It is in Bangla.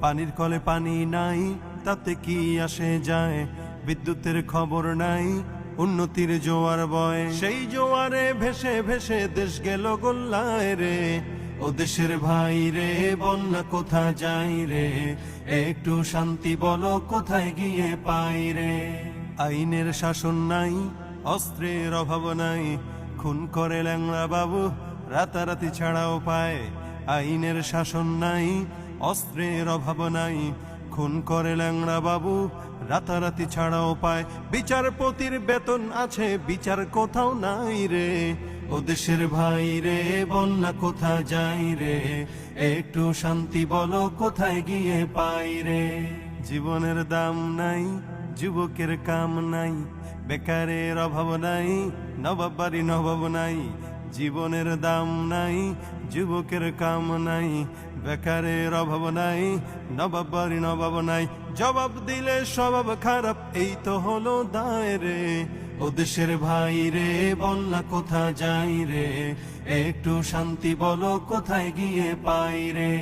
পানির কলে পানি নাই, তাতে কি আসে যায়? বিদ্যুতের খবর নাই, উন্নতির জোয়ার বয়। সেই জোয়ারে ভেসে ভেসে দেশ গেল গোল্লায় রে। ও দেশের ভাই রে, বন্যা কোথা যাই রে? একটু শান্তি বলো, কোথায় গিয়ে পাই রে? আইনের শাসন নাই, অস্ত্রের অভাব নাই। খুন করে ল্যাংড়া বাবু, রাতারাতি ছাড়াও পায়। আইনের শাসন নাই অস্ত্রের অভাব নাই। খুন করে ল্যাংড়া বাবু, রাতারাতি ছাড়াও পায়। বিচারপতির বেতন আছে, বিচার কোথাও নাই রে। ও দেশের ভাই রে, বন্যা কোথা যাই রে? একটু শান্তি বলো, কোথায় গিয়ে পাই রে? জীবনের দাম নাই, যুবকের কাম নাই, বেকারের অভাব নাই, নবাব বাড়ি নবাব নাই জীবনের দাম নাই, যুবকের কাম নাই, বেকারের অভাব নাই নবাব বাড়ি নবাব নাই। জবাব দিলে স্বভাব খারাপ, এই তো হলো দায় রে। ও দেশের ভাই রে বললা কোথা যাই রে? একটু শান্তি বলো, কোথায় গিয়ে পাই রে?